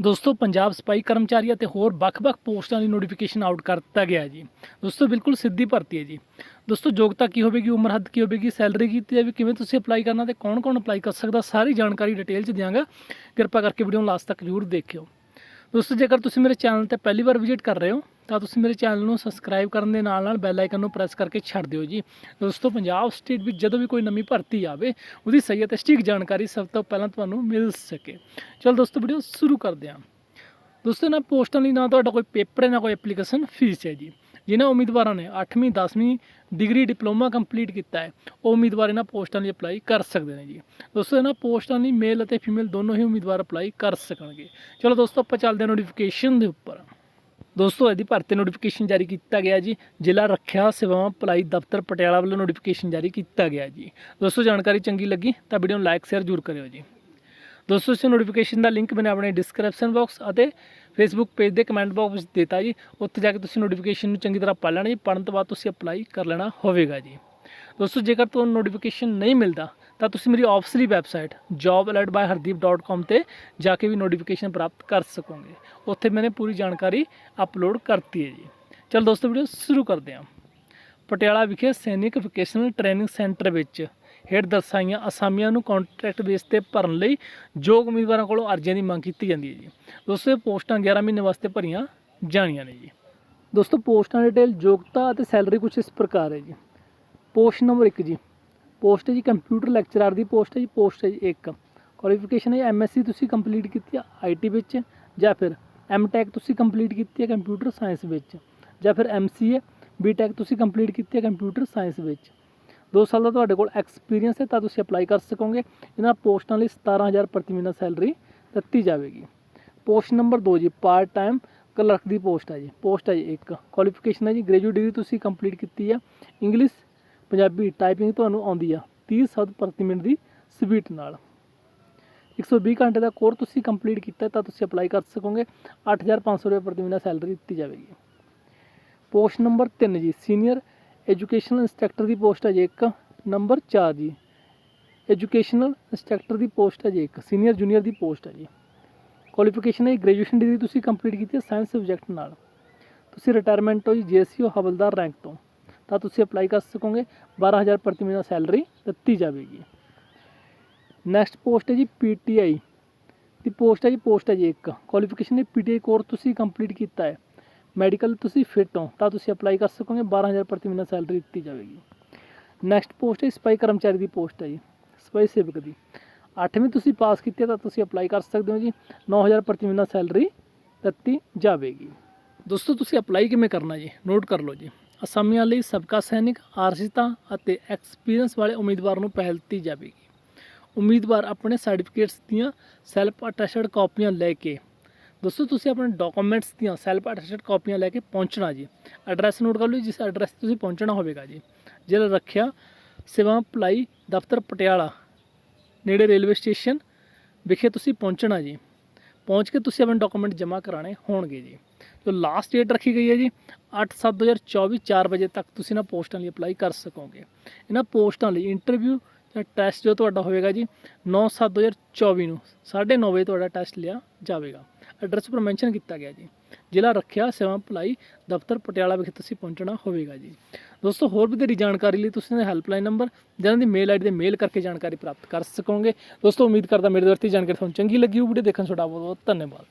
ਦੋਸਤੋ, ਪੰਜਾਬ ਸਪਾਈ ਕਰਮਚਾਰੀ ਅਤੇ ਹੋਰ ਵੱਖ-ਵੱਖ ਪੋਸਟਾਂ ਦੀ ਨੋਟੀਫਿਕੇਸ਼ਨ ਆਊਟ ਕਰ ਦਿੱਤਾ ਗਿਆ ਜੀ। ਦੋਸਤੋ, ਬਿਲਕੁਲ ਸਿੱਧੀ ਭਰਤੀ ਹੈ ਜੀ। ਦੋਸਤੋ, ਯੋਗਤਾ ਕੀ ਹੋਵੇਗੀ, ਉਮਰ ਹੱਦ ਕੀ ਹੋਵੇਗੀ ਸੈਲਰੀ ਕੀ ਤੇ ਕਿਵੇਂ ਤੁਸੀਂ ਅਪਲਾਈ ਕਰਨਾ ਤੇ ਕੌਣ-ਕੌਣ ਅਪਲਾਈ ਕਰ ਸਕਦਾ, ਸਾਰੀ ਜਾਣਕਾਰੀ ਡਿਟੇਲ ਚ ਦਿਆਂਗਾ। ਕਿਰਪਾ ਕਰਕੇ ਵੀਡੀਓ ਨੂੰ ਲਾਸਟ ਤੱਕ ਜ਼ਰੂਰ ਦੇਖਿਓ। ਦੋਸਤੋ, ਜੇਕਰ ਤੁਸੀਂ ਮੇਰੇ ਚੈਨਲ ਤੇ ਪਹਿਲੀ ਵਾਰ ਵਿਜ਼ਿਟ ਕਰ ਰਹੇ ਹੋ ਤਾਂ ਤੁਸੀਂ ਮੇਰੇ ਚੈਨਲ ਨੂੰ ਸਬਸਕ੍ਰਾਈਬ ਕਰਨ ਦੇ ਨਾਲ ਨਾਲ ਬੈਲ ਆਈਕਨ ਨੂੰ ਪ੍ਰੈਸ ਕਰਕੇ ਛੱਡ ਦਿਓ ਜੀ। ਦੋਸਤੋ, ਪੰਜਾਬ ਸਟੇਟ ਵਿੱਚ ਜਦੋਂ ਵੀ ਕੋਈ ਨਵੀਂ ਭਰਤੀ ਆਵੇ, ਉਹਦੀ ਸਹੀ ਅਤੇ ਸਟੀਕ ਜਾਣਕਾਰੀ ਸਭ ਤੋਂ ਪਹਿਲਾਂ ਤੁਹਾਨੂੰ ਮਿਲ ਸਕੇ। ਚਲ ਦੋਸਤੋ ਵੀਡੀਓ ਸ਼ੁਰੂ ਕਰਦੇ ਹਾਂ। ਦੋਸਤੋ ਨਾ ਪੋਸਟਾਂ ਲਈ ਨਾ ਤੁਹਾਡਾ ਕੋਈ ਪੇਪਰ ਹੈ, ਨਾ ਕੋਈ ਐਪਲੀਕੇਸ਼ਨ ਫੀਸ ਹੈ ਜੀ। ਜਿਨ੍ਹਾਂ ਉਮੀਦਵਾਰਾਂ ਨੇ 8ਵੀਂ 10ਵੀਂ ਡਿਗਰੀ ਡਿਪਲੋਮਾ ਕੰਪਲੀਟ ਕੀਤਾ ਹੈ, ਉਹ ਉਮੀਦਵਾਰ ਇਹਨਾਂ ਪੋਸਟਾਂ ਲਈ ਅਪਲਾਈ ਕਰ ਸਕਦੇ ਨੇ ਜੀ। ਦੋਸਤੋ, ਇਹਨਾਂ ਪੋਸਟਾਂ ਲਈ ਮੇਲ ਅਤੇ ਫੀਮੇਲ ਦੋਨੋਂ ਹੀ ਉਮੀਦਵਾਰ ਅਪਲਾਈ ਕਰ ਸਕਣਗੇ। ਚਲੋ ਦੋਸਤੋ, ਆਪਾਂ ਚੱਲਦੇ ਹਾਂ ਨੋਟੀਫਿਕੇਸ਼ਨ ਦੇ ਉੱਪਰ। ਦੋਸਤੋ, ਇਹਦੀ ਭਰਤੀ ਨੋਟੀਫਿਕੇਸ਼ਨ ਜਾਰੀ ਕੀਤਾ ਗਿਆ ਜੀ। ਜ਼ਿਲ੍ਹਾ ਰੱਖਿਆ ਸੇਵਾਵਾਂ ਭਲਾਈ ਦਫ਼ਤਰ ਪਟਿਆਲਾ ਵੱਲੋਂ ਨੋਟੀਫਿਕੇਸ਼ਨ ਜਾਰੀ ਕੀਤਾ ਗਿਆ ਜੀ। ਦੋਸਤੋ, ਜਾਣਕਾਰੀ ਚੰਗੀ ਲੱਗੀ ਤਾਂ ਵੀਡੀਓ ਨੂੰ ਲਾਈਕ ਸ਼ੇਅਰ ਜ਼ਰੂਰ ਕਰਿਓ ਜੀ। ਦੋਸਤੋ, ਇਸ ਨੋਟੀਫਿਕੇਸ਼ਨ ਦਾ ਲਿੰਕ ਮੈंने ਆਪਣੇ ਡਿਸਕ੍ਰਿਪਸ਼ਨ ਬਾਕਸ ਅਤੇ ਫੇਸਬੁੱਕ ਪੇਜ ਦੇ ਕਮੈਂਟ ਬਾਕਸ ਵਿੱਚ ਦਿੱਤਾ ਜੀ। ਉੱਥੇ ਜਾ ਕੇ ਤੁਸੀਂ ਨੋਟੀਫਿਕੇਸ਼ਨ ਨੂੰ ਚੰਗੀ ਤਰ੍ਹਾਂ ਪੜ੍ਹ ਲੈਣਾ ਜੀ। ਪੜ੍ਹਨ ਤੋਂ ਬਾਅਦ ਤੁਸੀਂ ਅਪਲਾਈ ਕਰ ਲੈਣਾ ਹੋਵੇਗਾ ਜੀ। ਦੋਸਤੋ, ਜੇਕਰ ਤੁਹਾਨੂੰ ਨੋਟੀਫਿਕੇਸ਼ਨ ਨਹੀਂ ਮਿਲਦਾ ਤਾਂ ਤੁਸੀਂ ਮੇਰੀ ਆਫਸਲੀ ਵੈਬਸਾਈਟ jobalertbyhardeep.com ਤੇ ਜਾ ਕੇ ਵੀ ਨੋਟੀਫਿਕੇਸ਼ਨ ਪ੍ਰਾਪਤ ਕਰ ਸਕੋਗੇ। ਉੱਥੇ ਮੈंने ਪੂਰੀ ਜਾਣਕਾਰੀ ਅਪਲੋਡ ਕਰਤੀ ਹੈ ਜੀ। ਚਲ ਦੋਸਤੋ ਵੀਡੀਓ ਸ਼ੁਰੂ ਕਰਦੇ ਹਾਂ। ਪਟਿਆਲਾ ਵਿਖੇ ਸੈਨਿਕ ਵੋਕੇਸ਼ਨਲ ਟ੍ਰੇਨਿੰਗ ਸੈਂਟਰ ਵਿੱਚ ਹੇਠ ਦਰਸਾਈਆਂ ਅਸਾਮੀਆਂ ਨੂੰ ਕੰਟਰੈਕਟ ਬੇਸ ਤੇ ਭਰਨ ਲਈ ਯੋਗ ਉਮੀਦਵਾਰਾਂ ਕੋਲੋਂ ਅਰਜ਼ੀਆਂ ਦੀ ਮੰਗ ਕੀਤੀ ਜਾਂਦੀ ਹੈ ਜੀ। ਦੋਸਤੋ, ਇਹ ਪੋਸਟਾਂ 11 ਮਹੀਨੇ ਵਾਸਤੇ ਭਰੀਆਂ ਜਾਣੀਆਂ ਨੇ ਜੀ। ਦੋਸਤੋ, ਪੋਸਟਾਂ ਡਿਟੇਲ ਯੋਗਤਾ ਅਤੇ ਸੈਲਰੀ ਕੁਝ ਇਸ ਪ੍ਰਕਾਰ ਹੈ ਜੀ। ਪੋਸਟ ਨੰਬਰ 1 ਜੀ। ਪੋਸਟ ਹੈ ਜੀ, ਕੰਪਿਊਟਰ ਲੈਕਚਰਰ ਦੀ ਪੋਸਟ ਹੈ ਜੀ, ਪੋਸਟ ਹੈ ਜੀ ਇੱਕ। ਕੁਆਲੀਫਿਕੇਸ਼ਨ ਹੈ ਐਮਐਸਸੀ ਤੁਸੀਂ ਕੰਪਲੀਟ ਕੀਤੀ ਹੈ ਆਈਟੀ ਵਿੱਚ ਜਾਂ ਫਿਰ ਐਮਟੈਕ ਤੁਸੀਂ ਕੰਪਲੀਟ ਕੀਤੀ ਹੈ ਕੰਪਿਊਟਰ ਸਾਇੰਸ ਵਿੱਚ ਜਾਂ ਫਿਰ ਐਮਸੀਏ ਬੀਟੈਕ ਤੁਸੀਂ ਕੰਪਲੀਟ ਕੀਤੀ ਹੈ ਕੰਪਿਊਟਰ ਸਾਇੰਸ ਵਿੱਚ। 2 ਸਾਲ ਦਾ ਤੁਹਾਡੇ ਕੋਲ ਐਕਸਪੀਰੀਅੰਸ ਹੈ ਤਾਂ ਤੁਸੀਂ ਅਪਲਾਈ ਕਰ ਸਕੋਗੇ। ਇਹਨਾਂ ਪੋਸਟਾਂ ਲਈ 17000 ਪ੍ਰਤੀ ਮਹੀਨਾ ਸੈਲਰੀ ਦਿੱਤੀ ਜਾਵੇਗੀ। ਪੋਸਟ ਨੰਬਰ 2 ਜੀ ਪਾਰਟ ਟਾਈਮ ਕਲਰਕ ਦੀ ਪੋਸਟ ਹੈ ਜੀ, ਪੋਸਟ ਹੈ ਜੀ ਇੱਕ। ਕੁਆਲੀਫਿਕੇਸ਼ਨ ਹੈ ਜੀ ਗ੍ਰੈਜੂਏਟ ਡਿਗਰੀ ਤੁਸੀਂ ਕੰਪਲੀਟ ਕੀਤੀ ਹੈ ਇੰਗਲਿਸ਼ ਪੰਜਾਬੀ ਟਾਈਪਿੰਗ ਤੁਹਾਨੂੰ ਆਉਂਦੀ ਆ 30 ਸ਼ਬਦ ਪ੍ਰਤੀ ਮਿੰਟ ਦੀ ਸਪੀਡ ਨਾਲ। 120 ਘੰਟੇ ਦਾ ਕੋਰਸ ਤੁਸੀਂ ਕੰਪਲੀਟ ਕੀਤਾ ਤਾਂ ਤੁਸੀਂ ਅਪਲਾਈ ਕਰ ਸਕੋਗੇ। 8500 ਰੁਪਏ ਪ੍ਰਤੀ ਮਹੀਨਾ ਸੈਲਰੀ ਦਿੱਤੀ ਜਾਵੇਗੀ। ਪੋਸਟ ਨੰਬਰ 3 ਜੀ ਸੀਨੀਅਰ ਐਜੂਕੇਸ਼ਨਲ ਇੰਸਟ੍ਰਕਟਰ ਦੀ ਪੋਸਟ ਹੈ ਜੀ ਇੱਕ। ਨੰਬਰ 4 ਜੀ ਐਜੂਕੇਸ਼ਨਲ ਇੰਸਟ੍ਰਕਟਰ ਦੀ ਪੋਸਟ ਹੈ ਜੀ ਇੱਕ। ਸੀਨੀਅਰ ਜੂਨੀਅਰ ਦੀ ਪੋਸਟ ਹੈ ਜੀ। ਕੁਆਲੀਫਿਕੇਸ਼ਨ ਹੈ ਗ੍ਰੈਜੂਏਸ਼ਨ ਡਿਗਰੀ ਤੁਸੀਂ ਕੰਪਲੀਟ ਕੀਤੀ ਹੈ ਸਾਇੰਸ ਸਬਜੈਕਟ ਨਾਲ। ਤੁਸੀਂ ਰਿਟਾਇਰਮੈਂਟ ਹੋ ਜੀ ਜੀਐਸਸੀ ਹਵਲਦਾਰ ਰੈਂਕ ਤੋਂ। ਤਾਂ ਤੁਸੀਂ ਅਪਲਾਈ ਕਰ ਸਕੋਗੇ। 12000 ਪ੍ਰਤੀ ਮਹੀਨਾ ਸੈਲਰੀ ਦਿੱਤੀ ਜਾਵੇਗੀ। ਨੈਕਸਟ ਪੋਸਟ ਹੈ ਜੀ ਪੀਟੀਆਈ ਦੀ ਪੋਸਟ ਹੈ ਜੀ ਪੋਸਟ ਹੈ ਜੀ ਇੱਕ। ਕੁਆਲੀਫਿਕੇਸ਼ਨ ਹੈ ਪੀਟੀਆਈ ਕੋਰਸ ਤੁਸੀਂ ਕੰਪਲੀਟ ਕੀਤਾ ਹੈ। ਮੈਡੀਕਲ ਤੁਸੀਂ ਫਿਟ ਹੋ, ਤਾਂ ਤੁਸੀਂ ਅਪਲਾਈ ਕਰ ਸਕੋਗੇ। 12000 ਪ੍ਰਤੀ ਮਹੀਨਾ ਸੈਲਰੀ ਦਿੱਤੀ ਜਾਵੇਗੀ। ਨੈਕਸਟ ਪੋਸਟ ਹੈ ਸਪਾਈ ਕਰਮਚਾਰੀ ਦੀ ਪੋਸਟ ਹੈ ਜੀ ਸਪਾਈ ਸੇਵਕ ਦੀ। 8ਵੀਂ ਤੁਸੀਂ ਪਾਸ ਕੀਤੀ ਹੈ, ਤਾਂ ਤੁਸੀਂ ਅਪਲਾਈ ਕਰ ਸਕਦੇ ਹੋ ਜੀ। 9000 ਪ੍ਰਤੀ ਮਹੀਨਾ ਸੈਲਰੀ ਦਿੱਤੀ ਜਾਵੇਗੀ। ਦੋਸਤੋ, ਤੁਸੀਂ ਅਪਲਾਈ ਕਿਵੇਂ ਕਰਨਾ ਜੀ? ਨੋਟ ਕਰ ਲਓ ਜੀ। ਅਸਾਮੀਆਂ ਲਈ ਸਬਕਾ ਸੈਨਿਕ, ਆਰਸਿਤਾ ਅਤੇ ਐਕਸਪੀਰੀਅੰਸ ਵਾਲੇ ਉਮੀਦਵਾਰ ਨੂੰ ਪਹਿਲ ਦਿੱਤੀ ਜਾਵੇਗੀ। ਉਮੀਦਵਾਰ ਆਪਣੇ ਸਰਟੀਫਿਕੇਟਸ ਦੀਆਂ ਸੈਲਫ ਅਟੈਸਟਡ ਕਾਪੀਆਂ ਲੈ ਕੇ, ਦੋਸਤੋ ਤੁਸੀਂ ਆਪਣੇ ਡਾਕੂਮੈਂਟਸ ਦੀਆਂ ਸੈਲਫ ਅਟੈਸਟਡ ਕਾਪੀਆਂ ਲੈ ਕੇ ਪਹੁੰਚਣਾ ਜੀ। ਐਡਰੈਸ ਨੋਟ ਕਰ ਲਓ ਜਿਸ ਐਡਰੈਸ ਤੇ ਤੁਸੀਂ ਪਹੁੰਚਣਾ ਹੋਵੇਗਾ ਜੀ। ਜ਼ਿਲ੍ਹਾ ਰੱਖਿਆ, ਸੇਵਾ ਭਲਾਈ ਦਫ਼ਤਰ ਪਟਿਆਲਾ, ਨੇੜੇ ਰੇਲਵੇ ਸਟੇਸ਼ਨ ਵਿਖੇ ਤੁਸੀਂ ਪਹੁੰਚਣਾ ਜੀ। ਪਹੁੰਚ ਕੇ ਤੁਸੀਂ ਆਪਣੇ ਡਾਕੂਮੈਂਟ ਜਮ੍ਹਾਂ ਕਰਾਣੇ ਹੋਣਗੇ ਜੀ। ਜੋ ਲਾਸਟ ਡੇਟ ਰੱਖੀ ਗਈ ਹੈ ਜੀ 8/7/2024 4 ਵਜੇ ਤੱਕ ਤੁਸੀਂ ਇਹਨਾਂ ਪੋਸਟਾਂ ਲਈ ਅਪਲਾਈ ਕਰ ਸਕੋਗੇ। ਇਹਨਾਂ ਪੋਸਟਾਂ ਲਈ ਇੰਟਰਵਿਊ ਜਾਂ ਟੈਸਟ ਜੋ ਤੁਹਾਡਾ ਹੋਵੇਗਾ ਜੀ 9/7/2024 ਨੂੰ 9:30 ਵਜੇ ਤੁਹਾਡਾ ਟੈਸਟ ਲਿਆ ਜਾਵੇਗਾ। ਐਡਰੈਸ ਉੱਪਰ ਮੈਂਸ਼ਨ ਕੀਤਾ ਗਿਆ ਜੀ। ਜ਼ਿਲ੍ਹਾ ਰੱਖਿਆ ਸੇਵਾ ਭਲਾਈ ਦਫ਼ਤਰ ਪਟਿਆਲਾ ਵਿਖੇ ਤੁਸੀਂ ਪਹੁੰਚਣਾ ਹੋਵੇਗਾ ਜੀ। ਦੋਸਤੋ, ਹੋਰ ਵੀ ਵਧੇਰੀ ਜਾਣਕਾਰੀ ਲਈ ਤੁਸੀਂ ਇਹਨਾਂ ਦੇ ਹੈਲਪਲਾਈਨ ਨੰਬਰ ਜਿਹਨਾਂ ਦੀ ਮੇਲ ਆਈਡੀ ਤੇ ਮੇਲ ਕਰਕੇ ਜਾਣਕਾਰੀ ਪ੍ਰਾਪਤ ਕਰ ਸਕੋਗੇ। ਦੋਸਤੋ, ਉਮੀਦ ਕਰਦਾ ਮੇਰੇ ਦਰਤੀ ਜਾਣਕਾਰੀ ਤੁਹਾਨੂੰ ਚੰਗੀ ਲੱਗੀ ਹੋ ਵੀਡੀਓ ਦੇਖਣ ਤੁਹਾਡਾ ਬਹੁਤ ਬਹੁਤ ਧੰਨਵਾਦ।